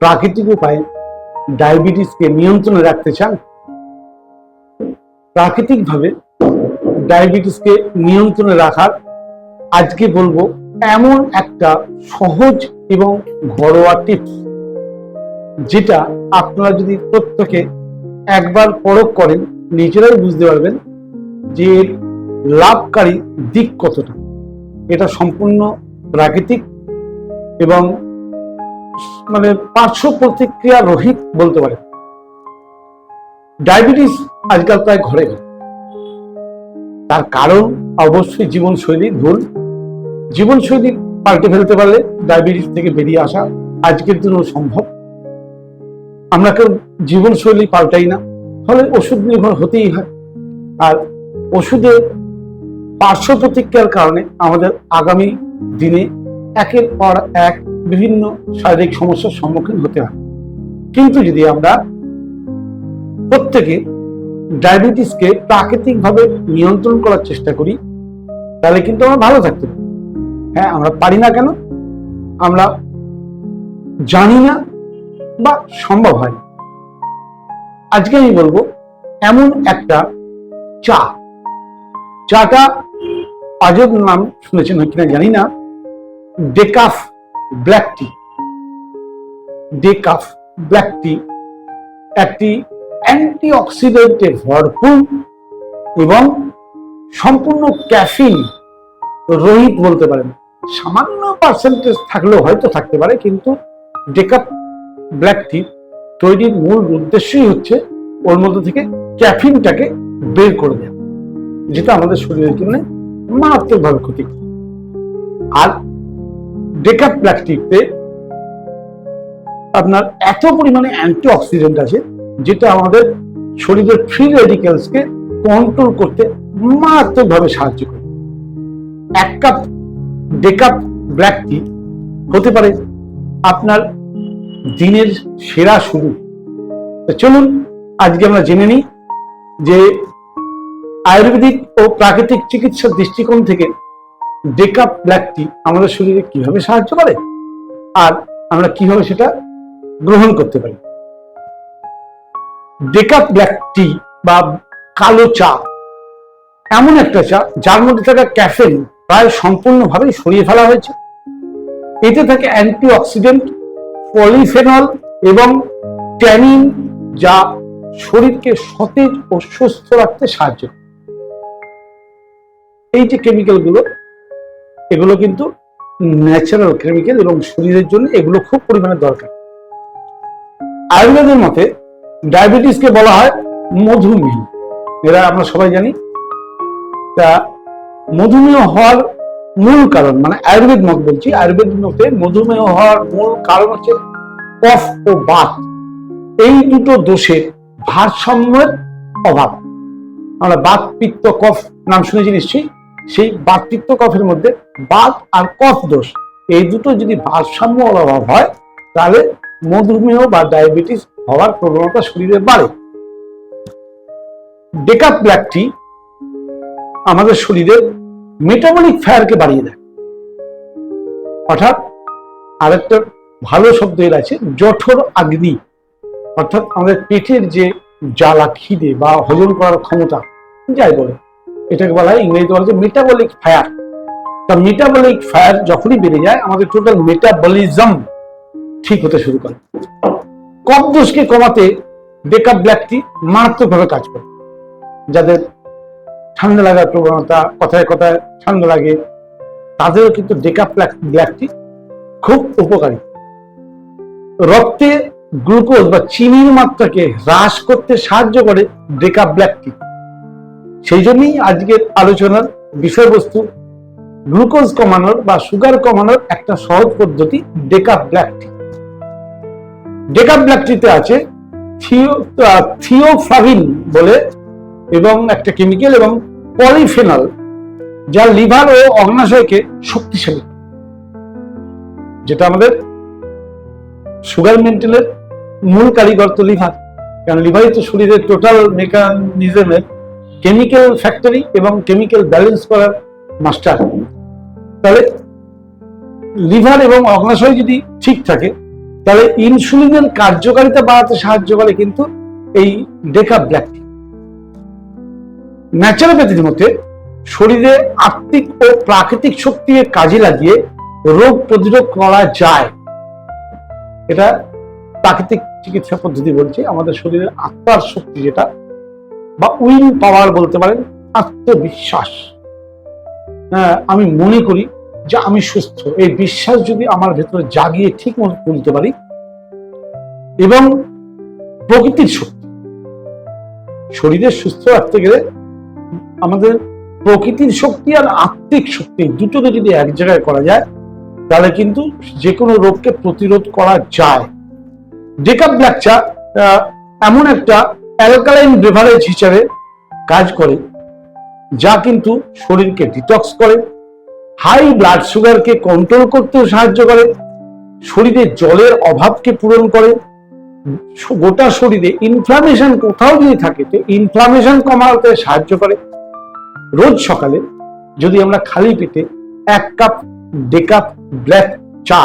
প্রাকৃতিক উপায়ে ডায়াবেটিসকে নিয়ন্ত্রণে রাখতে চান? প্রাকৃতিকভাবে ডায়াবেটিসকে নিয়ন্ত্রণে রাখার আজকে বলব এমন একটা সহজ এবং ঘরোয়া টিপস, যেটা আপনারা যদি প্রত্যেকে একবার পরখ করেন, নিজেরাই বুঝতে পারবেন যে লাভকারী দিক কতটা। এটা সম্পূর্ণ প্রাকৃতিক এবং মানে পার্শ্ব প্রতিক্রিয়া রহিত বলতে পারে। ডায়াবেটিস আজকাল প্রায় ঘরে ঘরে। তার কারণ অবশ্যই জীবনশৈলী। ভুল জীবনশৈলী পাল্টে ফেলতে পারলে ডায়াবেটিস থেকে বেরিয়ে আসা আজকের দিনেও সম্ভব। আমরা কেউ জীবনশৈলী পাল্টাই না, ফলে ওষুধ নির্ভর হতেই হয়। আর ওষুধের পার্শ্ব প্রতিক্রিয়ার কারণে আমাদের আগামী দিনে একের পর এক বিভিন্ন শারীরিক সমস্যার সম্মুখীন হতে হয়। কিন্তু যদি আমরা প্রত্যেকে ডায়াবেটিসকে প্রাকৃতিকভাবে নিয়ন্ত্রণ করার চেষ্টা করি, তাহলে কিন্তু আমরা ভালো থাকতে পারি। হ্যাঁ আমরা পারি না কেন? আমরা জানি না বা সম্ভব হয় না। আজকে আমি বলব, এমন একটা চা। চাটা আজব নাম শুনেছেন কিনা জানি না। Decaf black tea. Decaf black tea. একটি অ্যান্টি অক্সিডেন্টে ভরপুর এবং সম্পূর্ণ ক্যাফিন রহিত বলতে পারেন। সামান্য পার্সেন্টেজ থাকলেও হয়তো থাকতে পারে, কিন্তু ডেকাপ ব্ল্যাক টি তৈরির মূল উদ্দেশ্যই হচ্ছে ওর মধ্যে থেকে ক্যাফিনটাকে বের করে দেওয়া যেটা আমাদের শরীরের জন্য মারাত্মকভাবে ক্ষতি আর ডেকাপ ব্ল্যাক টিতে আপনার এত পরিমাণে অ্যান্টি অক্সিডেন্ট আছে যেটা আমাদের শরীরের ফ্রি রেডিক্যালসকে কন্ট্রোল করতে মারাত্মকভাবে সাহায্য করে। এক কাপ ডেকাপ ব্ল্যাক টি হতে পারে আপনার দিনের সেরা শুরু। চলুন, আজকে আমরা জেনে নিই যে আয়ুর্বেদিক ও প্রাকৃতিক চিকিৎসার দৃষ্টিকোণ থেকে ডেকাপ ব্ল্যাক টি আমাদের শরীরে কীভাবে সাহায্য করে? আর আমরা কীভাবে সেটা গ্রহণ করতে পারি? ডেকাপ ব্ল্যাক টি বা কালো চা এমন একটা চা যার মধ্যে থাকা ক্যাফেন প্রায় সম্পূর্ণভাবেই সরিয়ে ফেলা হয়েছে। এতে থাকে অ্যান্টি অক্সিডেন্ট পলিফেনল এবং ট্যানিন যা শরীরকে সতেজ ও সুস্থ রাখতে সাহায্য। এই যে কেমিক্যালগুলো এগুলো কিন্তু ন্যাচারাল কেমিক্যাল এবং শরীরের জন্য এগুলো খুব পরিমাণে দরকার। আয়ুর্বেদের মতে ডায়াবেটিসকে বলা হয় মধুমেহ। এরা আমরা সবাই জানি। তা মধুমেহ হওয়ার মূল কারণ মানে আয়ুর্বেদ মত বলছি, আয়ুর্বেদ মতে মধুমেহ হওয়ার মূল কারণ হচ্ছে কফ ও বাত। এই দুটো দোষের ভারসাম্যের অভাব। আমরা বাত পিত্ত কফ নাম শুনেছি নিশ্চয়ই, সেই বাত পিত্ত কফের মধ্যে বাত আর কফ দোষ। এই দুটো যদি ভারসাম্য অভাব হয়, তাহলে মধুমেহ বা ডায়াবেটিস হওয়ার প্রবণতা শরীরে বাড়ে। ডেকাপ ব্ল্যাক টি আমাদের শরীরের মেটাবলিক ফায়ারকে বাড়িয়ে দেয়। অর্থাৎ আরেকটা ভালো শব্দ এর আছে, জঠর আগ্নি। অর্থাৎ আমাদের পেটের যে জ্বালা, খিদে বা হজম করার ক্ষমতা, যাই বলে, এটাকে বলা হয় ইংরেজিতে বলা হয় মেটাবলিক ফায়ার তা মেটাবলিক ফায়ার যখনই বেড়ে যায়, আমাদের টোটাল মেটাবলিজম ঠিক হতে শুরু করে। কফ দোষকে কমাতে ডেকাপ ব্ল্যাক টি মারাত্মকভাবে কাজ করে। যাদের ঠান্ডা লাগার প্রবণতা, কথায় কথায় ঠান্ডা লাগে, তাদেরও কিন্তু ডেকাপ ব্ল্যাক টি খুব উপকারী। রক্তে গ্লুকোজ বা চিনির মাত্রাকে হ্রাস করতে সাহায্য করে ডেকাপ ব্ল্যাক টি সেই জন্যই আজকের আলোচনার বিষয়বস্তু গ্লুকোজ কমানোর বা সুগার কমানোর একটা সহজ পদ্ধতি ডেকাপ ব্ল্যাক টি ডেকাপ ব্ল্যাক টিতে আছে থিও থিওফ্লাভিন বলে এবং একটা কেমিক্যাল এবং পলিফেনল যা লিভার ও অগ্নাশয়কে শক্তিশালী যেটা আমাদের সুগার মেন্টেনের মূল কারিগর তো লিভার কারণ লিভারই তো শরীরের টোটাল মেকানিজমের কেমিক্যাল ফ্যাক্টরি এবং কেমিক্যাল ব্যালেন্স করার মাস্টার তাহলে লিভার এবং অগ্নাশয় যদি ঠিক থাকে, তাহলে ইনসুলিনের কার্যকারিতা বাড়াতে সাহায্য করে কিন্তু এই ডেকা ব্ল্যাক টি ন্যাচারোপ্যাথির মতে শরীরে আত্মিক ও প্রাকৃতিক শক্তিকে কাজে লাগিয়ে রোগ প্রতিরোধ করা যায়। এটা প্রাকৃতিক চিকিৎসা পদ্ধতি বলছে, আমাদের শরীরের আত্মার শক্তি যেটা, বা উইল পাওয়ার বলতে পারেন, আত্মবিশ্বাস। আমি মনে করি যে আমি সুস্থ। এই বিশ্বাস যদি আমার ভেতরে জাগিয়ে ঠিক মতো তুলতে পারি, এবং প্রকৃতির শক্তি, শরীরে সুস্থ রাখতে গেলে আমাদের প্রকৃতির শক্তি আর আত্মিক শক্তি দুটোকে যদি এক জায়গায় করা যায়, তাহলে কিন্তু যে কোনো রোগকে প্রতিরোধ করা যায়। ডেকাপ ব্ল্যাক এমন একটা অ্যালকালাইন বেভারেজ হিসাবে কাজ করে। যা কিন্তু শরীরকে ডিটক্স করে হাই ব্লাড সুগারকে কন্ট্রোল করতেও সাহায্য করে, শরীরে জলের অভাবকে পূরণ করে গোটা শরীরে ইনফ্লামেশন কোথাও যদি থাকে তো ইনফ্লামেশন কমাতে সাহায্য করে। রোজ সকালে যদি আমরা খালি পেটে এক কাপ ডেকাপ ব্ল্যাক চা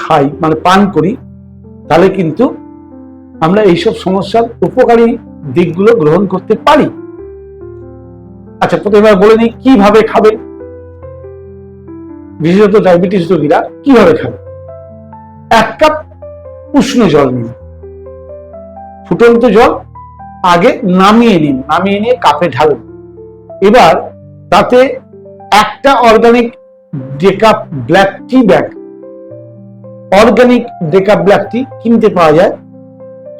খাই মানে পান করি, তাহলে কিন্তু আমরা এইসব সমস্যার উপকারী দিকগুলো গ্রহণ করতে পারি। আচ্ছা প্রথমে বলে দিই, কীভাবে খাবে? বিশেষত ডায়াবেটিস রোগীরা কীভাবে খাবে? এক কাপ উষ্ণ জল নিন। ফুটন্ত জল আগে নামিয়ে নিন, নামিয়ে নিয়ে কাপে ঢালুন। এবার তাতে একটা organic decaf black tea bag organic decaf black tea কিনতে পাওয়া যায়,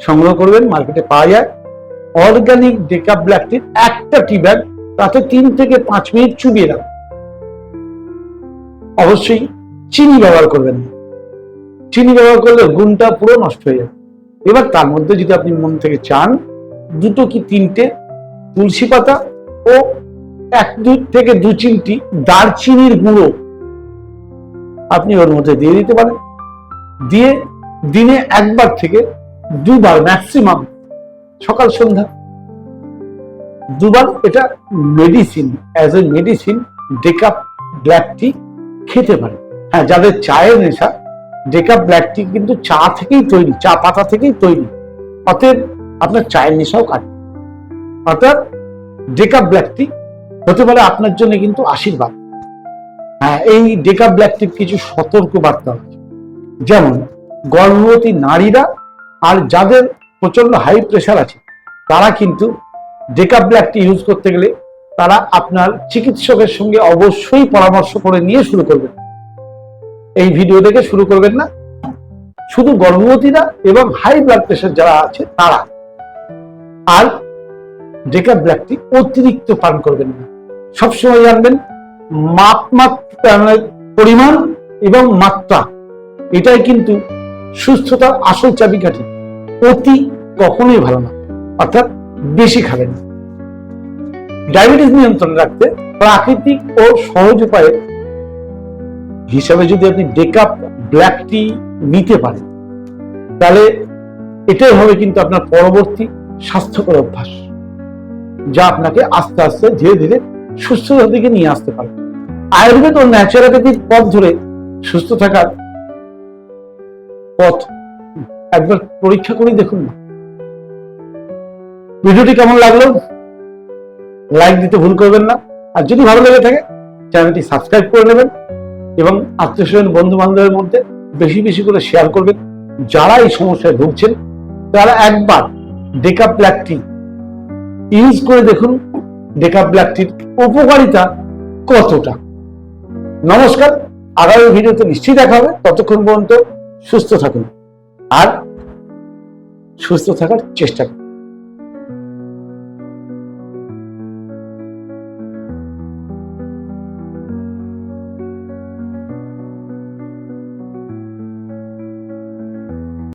সংগ্রহ করবেন, মার্কেটে পাওয়া যায়। অর্গানিক ডেকাপ ব্ল্যাক টির একটা টি ব্যাগ তাতে তিন থেকে পাঁচ মিনিট চুবিয়ে রাখুন অবশ্যই চিনি ব্যবহার করবেন না। চিনি ব্যবহার করলে গুণটা পুরো নষ্ট হয়ে যাবে। এবার তার মধ্যে যদি আপনি মন থেকে চান, দুটো কি তিনটে তুলসী পাতা ও এক দু থেকে দু চিমটি দারচিনির গুঁড়ো আপনি ওর মধ্যে দিয়ে দিতে পারেন। দিয়ে দিনে একবার থেকে দুবার ম্যাক্সিমাম সকাল সন্ধ্যা দুবার এটা medicine as a medicine decaf black tea খেতে পারে। হ্যাঁ যাদের চায়ের নেশা ডেকাপ ব্ল্যাক টি কিন্তু চা থেকেই তৈরি, চা পাতা থেকেই তৈরি। অতএব আপনার চায়ের নেশাও কাটবে অর্থাৎ ডেকাপ ব্ল্যাক টি হতে পারে আপনার জন্য কিন্তু আশীর্বাদ। হ্যাঁ এই ডেকাপ ব্ল্যাক টির কিছু সতর্ক বার্তা আছে। যেমন, গর্ভবতী নারীরা আর যাদের প্রচণ্ড হাই প্রেশার আছে, তারা কিন্তু ডেকাপ ব্ল্যাক টি ইউজ করতে গেলে তারা আপনার চিকিৎসকের সঙ্গে অবশ্যই পরামর্শ করে নিয়ে শুরু করবেন। এই ভিডিও দেখে শুরু করবেন না। শুধু গর্ভবতীরা এবং হাই ব্লাড প্রেশার যারা আছে, তারা। আর ডেকা ব্ল্যাক টি অতিরিক্ত পান করবেন না। সবসময় জানবেন মাপ মানে পরিমাণ এবং মাত্রা। এটাই কিন্তু সুস্থতার আসল চাবিকাঠি। অতি কখনোই ভালো না। অর্থাৎ বেশি খাবেন। ডায়াবেটিস নিয়ন্ত্রণে রাখতে প্রাকৃতিক ও সহজ উপায়ে হিসাবে যদি আপনি ডেকাপ ব্ল্যাক টি নিতে পারেন, তাহলে এটাই হবে কিন্তু আপনার পরবর্তী স্বাস্থ্যকর অভ্যাস, যা আপনাকে আস্তে আস্তে ধীরে ধীরে সুস্থতার দিকে নিয়ে আসতে পারে। আয়ুর্বেদ ও ন্যাচারোপ্যাথির পথ ধরে সুস্থ থাকার পথ একবার পরীক্ষা করে দেখুন না। ভিডিওটি কেমন লাগল? লাইক দিতে ভুল করবেন না। আর যদি ভালো লেগে থাকে, চ্যানেলটি সাবস্ক্রাইব করে নেবেন এবং আত্মীয় বন্ধু বান্ধবের মধ্যে বেশি বেশি করে শেয়ার করবেন। যারা এই সমস্যায় ভুগছেন, তারা একবার ডেকা ব্ল্যাক টি ইউজ করে দেখুন। ডেকা ব্ল্যাক টির উপকারিতা কতটা। নমস্কার, আগামী ভিডিওতে নিশ্চয়ই দেখা হবে। ততক্ষণ পর্যন্ত সুস্থ থাকুন। আর সুস্থ থাকার চেষ্টা করুন।